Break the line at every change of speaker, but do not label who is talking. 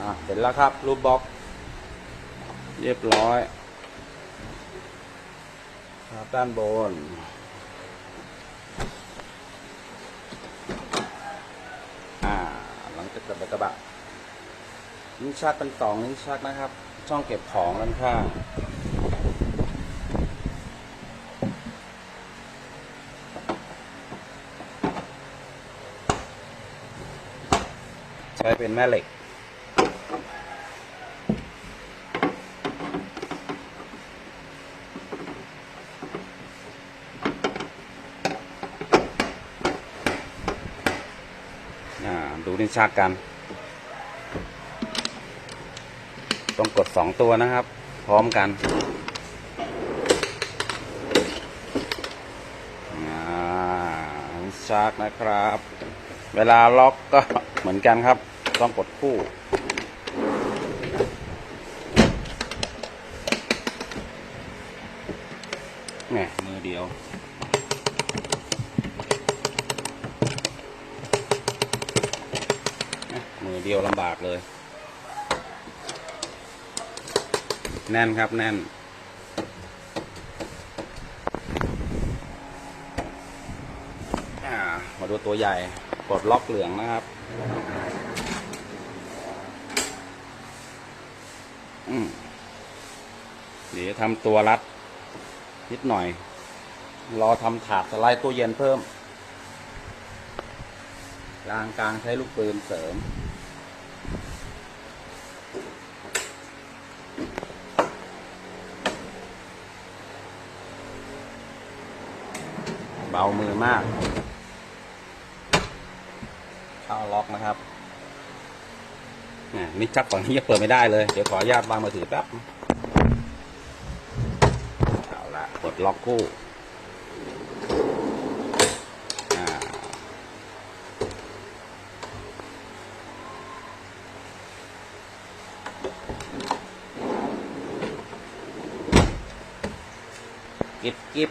อะเสร็จแล้วครับ รูปบล็อก เรียบร้อยครับด้านบน อ่า หลังจากกระบะกระบะนิ้วชักเป็นสองนิ้วชักนะครับ ช่องเก็บของด้านข้างใช้เป็นแม่เหล็ก อ่า ดูนิชักกัน ต้องกดสองตัวนะครับ พร้อมกันอ่านิ้วชักนะครับ เวลาล็อกก็เหมือนกันครับ ต้องกดคู่แหมมือเดียว มือ เดียวลำบากเลย แน่นครับแน่นอ่ามาดูตัวใหญ่ กดล็อกเหลืองนะครับอืมเดี๋ยวทำตัวรัด นิดหน่อย รอทำถาดสไลด์ตู้เย็นเพิ่มกลางกลางใช้ลูกปืนเสริม บามือมาก เข้าล็อกนะครับนี่ชักฝั่งนี้ยังเปิดไม่ได้เลย เดี๋ยวขออนุญาตวางมือถือแป๊บเอาละกดล็อกคู่กิบกิบ